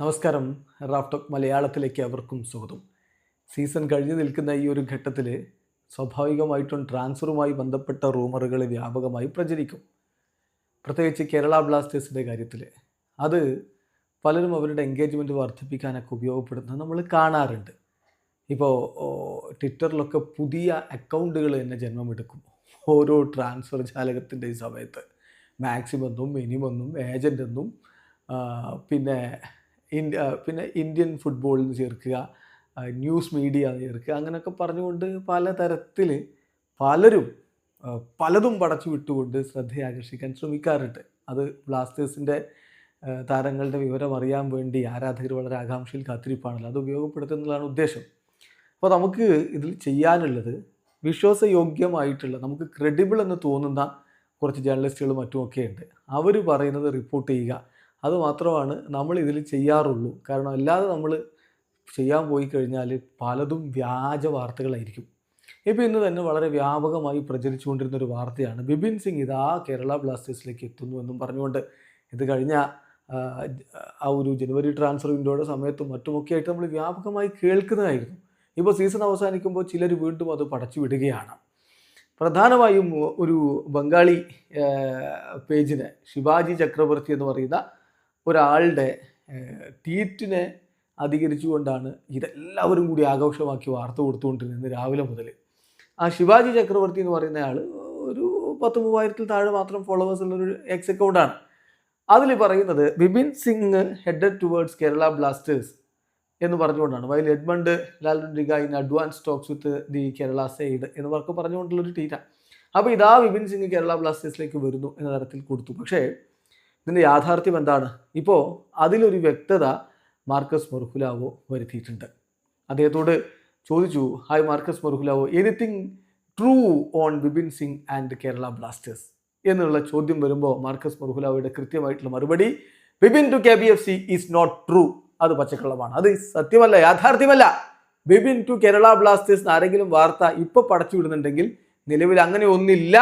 നമസ്കാരം. റാഫ്ടോക്ക് മലയാളത്തിലേക്ക് അവർക്കും സ്വാഗതം. സീസൺ കഴിഞ്ഞു നിൽക്കുന്ന ഈ ഒരു ഘട്ടത്തിൽ സ്വാഭാവികമായിട്ടും ട്രാൻസ്ഫറുമായി ബന്ധപ്പെട്ട റൂമറുകൾ വ്യാപകമായി പ്രചരിക്കും. പ്രത്യേകിച്ച് കേരള ബ്ലാസ്റ്റേഴ്സിന്റെ കാര്യത്തിൽ അത് പലരും അവരുടെ എൻഗേജ്മെന്റ് വർദ്ധിപ്പിക്കാനൊക്കെ ഉപയോഗപ്പെടുന്നത് നമ്മൾ കാണാറുണ്ട്. ഇപ്പോൾ ട്വിറ്ററിലൊക്കെ പുതിയ അക്കൗണ്ടുകൾ തന്നെ ജന്മമെടുക്കും. ഓരോ ട്രാൻസ്ഫർ ജാലകത്തിന്റെ ഈ സമയത്ത് മാക്സിമെന്നും മിനിമെന്നും ഏജന്റെന്നും പിന്നെ പിന്നെ ഇന്ത്യൻ ഫുട്ബോളിൽ നിന്ന് ചേർക്കുക ന്യൂസ് മീഡിയ ചേർക്കുക അങ്ങനെയൊക്കെ പറഞ്ഞുകൊണ്ട് പലതരത്തിൽ പലരും പലതും പടച്ചു വിട്ടുകൊണ്ട് ശ്രദ്ധയാകർഷിക്കാൻ ശ്രമിക്കാറുണ്ട്. അത് ബ്ലാസ്റ്റേഴ്സിന്റെ താരങ്ങളുടെ വിവരം അറിയാൻ വേണ്ടി ആരാധകർ വളരെ ആകാംക്ഷയിൽ കാത്തിരിപ്പാണല്ലോ. അത് ഉപയോഗപ്പെടുത്തുന്നതാണ് ഉദ്ദേശം. അപ്പോൾ നമുക്ക് ഇതിൽ ചെയ്യാനുള്ളത് വിശ്വാസയോഗ്യമായിട്ടുള്ള നമുക്ക് ക്രെഡിബിൾ എന്ന് തോന്നുന്ന കുറച്ച് ജേർണലിസ്റ്റുകളും മറ്റുമൊക്കെ ഉണ്ട്. അവർ പറയുന്നത് റിപ്പോർട്ട് ചെയ്യുക. അത് മാത്രമാണ് നമ്മൾ ഇതിൽ ചെയ്യാറുള്ളൂ. കാരണം അല്ലാതെ നമ്മൾ ചെയ്യാൻ പോയി കഴിഞ്ഞാൽ പലതും വ്യാജ വാർത്തകളായിരിക്കും. ഇപ്പോൾ ഇന്ന് തന്നെ വളരെ വ്യാപകമായി പ്രചരിച്ചുകൊണ്ടിരുന്ന ഒരു വാർത്തയാണ്. ബിപിൻ സിംഗ് ഇതാ കേരള ബ്ലാസ്റ്റേഴ്സിലേക്ക് എത്തുന്നു എന്നും പറഞ്ഞുകൊണ്ട് ഇത് കഴിഞ്ഞ ആ, ഒരു ജനുവരി ട്രാൻസ്ഫർ വിൻഡോയുടെ സമയത്തും മറ്റുമൊക്കെ ആയിട്ട് നമ്മൾ വ്യാപകമായി കേൾക്കുന്നതായിരുന്നു. ഇപ്പോൾ സീസൺ അവസാനിക്കുമ്പോൾ ചിലർ വീണ്ടും അത് പടച്ചു വിടുകയാണ്. പ്രധാനമായും ഒരു ബംഗാളി പേജിന് ശിവാജി ചക്രവർത്തി എന്ന് പറയുന്ന ഒരാളുടെ ട്വീറ്റിനെ അധികരിച്ചുകൊണ്ടാണ് ഇതെല്ലാവരും കൂടി ആഘോഷമാക്കി വാർത്ത കൊടുത്തുകൊണ്ടിരുന്നത് രാവിലെ മുതൽ ആ ശിവാജി ചക്രവർത്തി എന്ന് പറയുന്ന ആൾ ഒരു പത്ത് മൂവായിരത്തിൽ താഴെ മാത്രം ഫോളോവേഴ്സ് ഉള്ള ഒരു എക്സ് അക്കൗണ്ടാണ് അതിൽ പറയുന്നത് Bipin Singh headed towards Kerala Blasters എന്ന് പറഞ്ഞുകൊണ്ടാണ്. While Edmund Lalrindika in advance talks with the Kerala side എന്ന് പറഞ്ഞ് പറഞ്ഞുകൊണ്ടുള്ളൊരു ട്വീറ്റാണ് അപ്പോൾ ഇതാ വിപിൻ സിംഗ് കേരള ബ്ലാസ്റ്റേഴ്സിലേക്ക് വരുന്നു എന്ന തരത്തിൽ കൊടുത്തു. പക്ഷേ ഇതിന്റെ യാഥാർത്ഥ്യം എന്താണ്? ഇപ്പോൾ അതിലൊരു വ്യക്തത മാർക്കസ് മൊർഹുലാവോ വരുത്തിയിട്ടുണ്ട്. അദ്ദേഹത്തോട് ചോദിച്ചു hi Marcus Mergulhao anything true on Bipin Singh and Kerala Blasters? എന്നുള്ള ചോദ്യം വരുമ്പോൾ മാർക്കസ് മൊർഹുലാവോയുടെ കൃത്യമായിട്ടുള്ള മറുപടി Bipin to K B F C is not true അത് പച്ചക്കള്ളമാണ്. അത് സത്യമല്ല യാഥാർത്ഥ്യമല്ല. ബിപിൻ ടു കേരള ബ്ലാസ്റ്റേഴ്സ് ആരെങ്കിലും വാർത്ത ഇപ്പോൾ പടച്ചു വിടുന്നുണ്ടെങ്കിൽ നിലവിൽ അങ്ങനെ ഒന്നില്ല.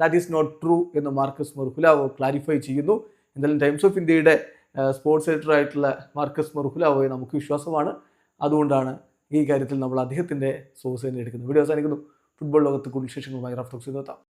ദാറ്റ് ഈസ് നോട്ട് ട്രൂ എന്ന് മാർക്കസ് മൊർഹുലാവോ ക്ലാരിഫൈ ചെയ്യുന്നു. എന്തായാലും ടൈംസ് ഓഫ് ഇന്ത്യയുടെ സ്പോർട്സ് എഡിറ്റർ ആയിട്ടുള്ള മാർക്കസ് മൊർഹുലാവോയെ നമുക്ക് വിശ്വാസമാണ്. അതുകൊണ്ടാണ് ഈ കാര്യത്തിൽ നമ്മൾ അദ്ദേഹത്തിന്റെ സോഴ്സ് തന്നെ എടുക്കുന്നത്. വീഡിയോ അവസാനിക്കുന്നു. ഫുട്ബോൾ ലോകത്ത് കൂടുതൽ വിശേഷങ്ങളുമായി റഫ്റ്റോക്സ് എത്താം